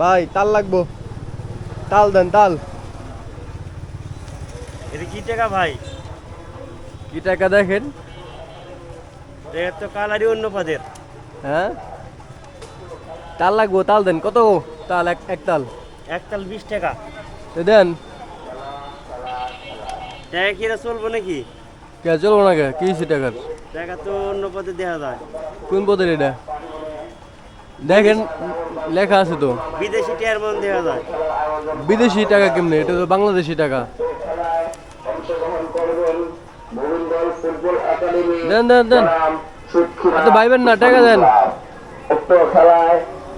ভাই তাল লাগবো। তাল দেন তাল। এটা কি টাকা ভাই? কি টাকা দেখেন? এটা তো কালারই অন্য পদের। হ্যাঁ? তাল লাগবো তাল দেন। কত? তাল এক এক তাল। একতাল বিশ টাকা। তো দেন। টাকা কি চলবো নাকি? কে চলবো না কে? কি টাকার? টাকা তো অন্য পদে দেওয়া যায়। কোন পদের এটা? দেখেন লেখা আছে তো? বিদেশি টিয়ার মন দেওয়া যায়। বিদেশি টাকা কেমনে? এটা তো বাংলাদেশি টাকা। দেন দেন দেন। এত ভাইবেন না টাকা দেন।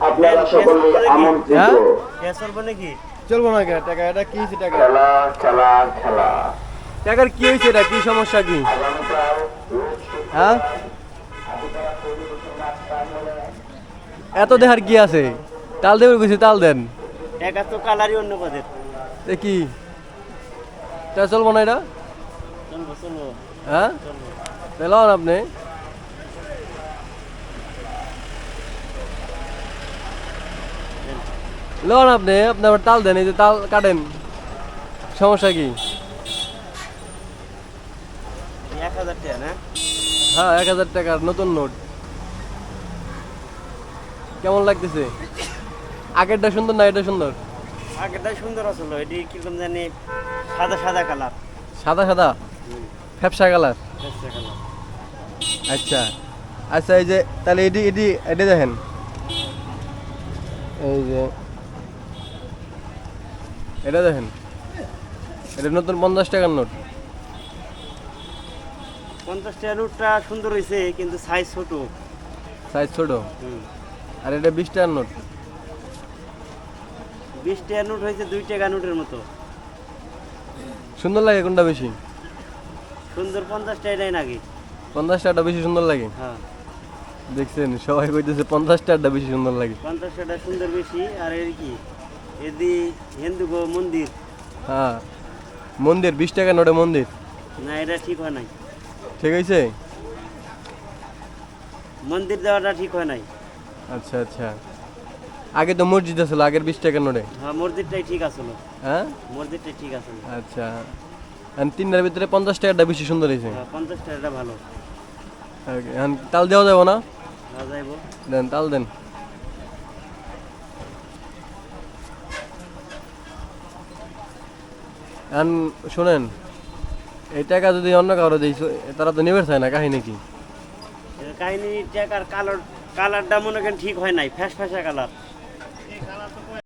আপনারা সকলে আমন্ত্রিত হ্যাঁ? চলবো না কে টাকা এটা কি হয়েছে টাকা? খেলা খেলা খেলা। টাকার কি হয়েছে এটা? কি সমস্যা কি? হ্যাঁ? এত দেহার কি আছে? তাল দেবে কিছু তাল দেন। টাকা তো কালারই অন্য পদের। এ কি? তা চলবো না এটা? চলবো চলবো। হ্যাঁ? তাহলে আপনি। লন আপনি আপনি আবার তাল দেন এই যে তাল কাটেন। সমস্যা কি? এক হাজার টাকা হ্যাঁ এক হাজার টাকার নতুন নোট। কেমন লাগতেছে? আগেরটা সুন্দর না এটা সুন্দর? আগেরটা সুন্দর আসলো এটি কীরকম জানি সাদা সাদা কালার। সাদা সাদা? ফ্যাপসা কালার? কালার। আচ্ছা। আচ্ছা এই যে তাহলে এটি এটি এটি দেখেন। এই যে এটা দেখেন। এটা নতুন পঞ্চাশ টাকার নোট। পঞ্চাশ টাকার নোটটা সুন্দর হয়েছে কিন্তু সাইজ ছোট। সাইজ ছোট? হুম। আর এটা বিশ টাকার নোট। বিশ টাকার নোট হয়েছে দুই টাকা নোটের মতো। সুন্দর লাগে কোনটা বেশি? সুন্দর পঞ্চাশ টাকাটাই নাকি পঞ্চাশ টাকাটা বেশি সুন্দর লাগে? হ্যাঁ। দেখছেন সবাই কইতেছে পঞ্চাশ টাকাটা বেশি সুন্দর লাগে। পঞ্চাশ টাকা সুন্দর বেশি আর এর কি? এদি হিন্দু গো মন্দির। হ্যাঁ। মন্দির বিশ টাকা নোটে মন্দির। না এটা ঠিক হয় নাই। ঠিক আছে মন্দির দেওয়াটা ঠিক হয় নাই। আচ্ছা আচ্ছা। আগে তো মসজিদ আছিল আগের বিশ টাকা নোটে। হ্যাঁ মসজিদটাই ঠিক আসলো হ্যাঁ? মসজিদটাই ঠিক আসলো আচ্ছা। তিনটার ভিতরে পঞ্চাশ টাকাটা বেশি সুন্দর হয়েছে। হ্যাঁ পঞ্চাশ টাকাটা ভালো। তাল দেওয়া যাব না? দেন তাল দেন। এখন শোনেন এই টাকা যদি অন্য কারও দিই তারা তো নেবে চায় না কাহিনী কি? কাহিনী টাকার কালার কালারটা মনে করেন ঠিক হয় নাই ফ্যাস ফ্যাসা কালার।